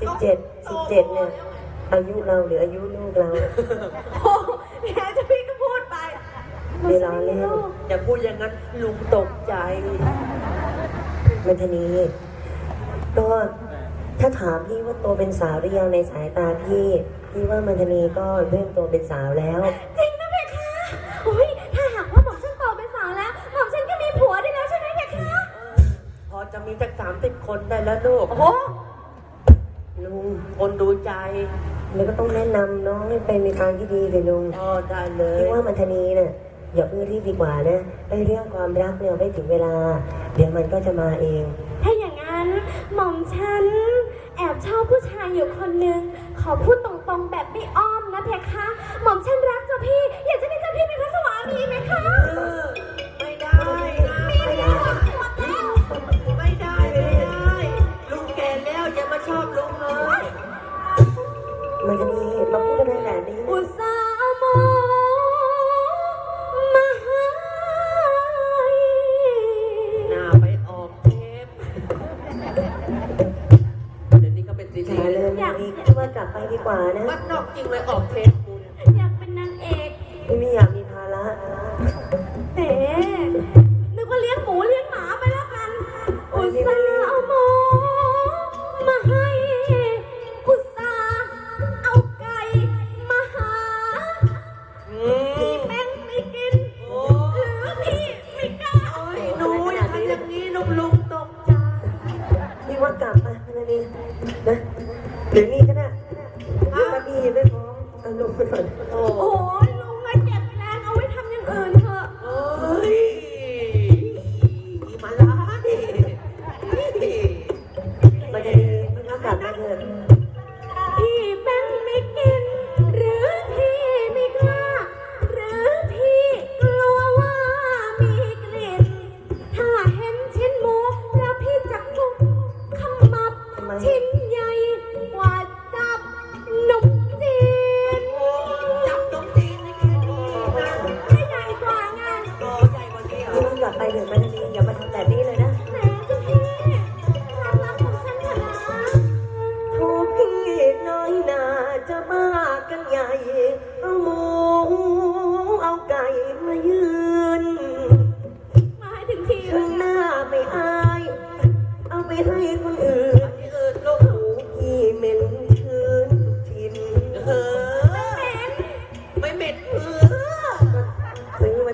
สิบเจ็ดสิบเจ็ดเนี่ย อายุเราหรืออายุลูกเราโอ้แหมเจะพี่ก็พูดไปไม่ล้อเล่นอย่าพูดอย่างนั้นลุงตกใจมันทนีก็ถ้าถามพี่ว่าโตเป็นสาวหรือยังในสายตาพี่ พี่ว่ามันทนีก็เริ่มโตเป็นสาวแล้ว จริงนะเพคะโอ้ยถ้าหากว่าหม่อมฉันโตเป็นสาวแล้วหม่อมฉันก็มีผัวได้แล้วใช่ไหมเพคะพอจะมีสักสามสิบคนได้แล้วลูกโอ้โหลุง คนดูใจแล้วก็ต้องแนะนำน้องให้ไปในทางที่ดีเลยลุงอ๋อได้เลยพี่ว่ามันทนีเนี่ยอย่าเพิ่งรีบดีกว่านะไอ้เรื่องความรักเนี่ยไม่ถึงเวลา เดี๋ยวมันก็จะมาเอง ถ้าอย่างนั้นหม่อมฉันแอบชอบผู้ชายอยู่คนนึง ขอพูดตรงๆแบบไม่อ้อมนะเพคะ อย่ารีเลยส์มันนี้พี่ว่ากลับไปดีกว่านะ วัดนอกจริงเลยออกเทป เ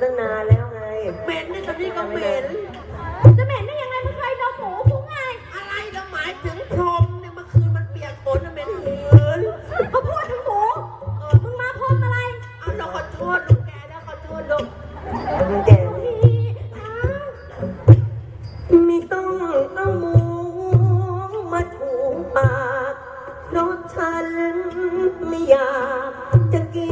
ตั้งนานแล้วไง เหม็นนี่ตอนนี้ก็เหม็น จะเหม็นได้ยังไงไม่เคยโดนหมูพุงไงอะไรเราหมายถึงพรมเนี่ยเมื่อคืนมันเปียกฝนมันเป็นหืนเขาพูดถึงหมูมึงมาพรมอะไรเอาเราขอโทษลุงแกแล้วขอโทษลุงมันแก่เลยพี่อ้าวไม่ต้องเอาหมูมาถูปากเพราะฉันไม่อยากจะกิน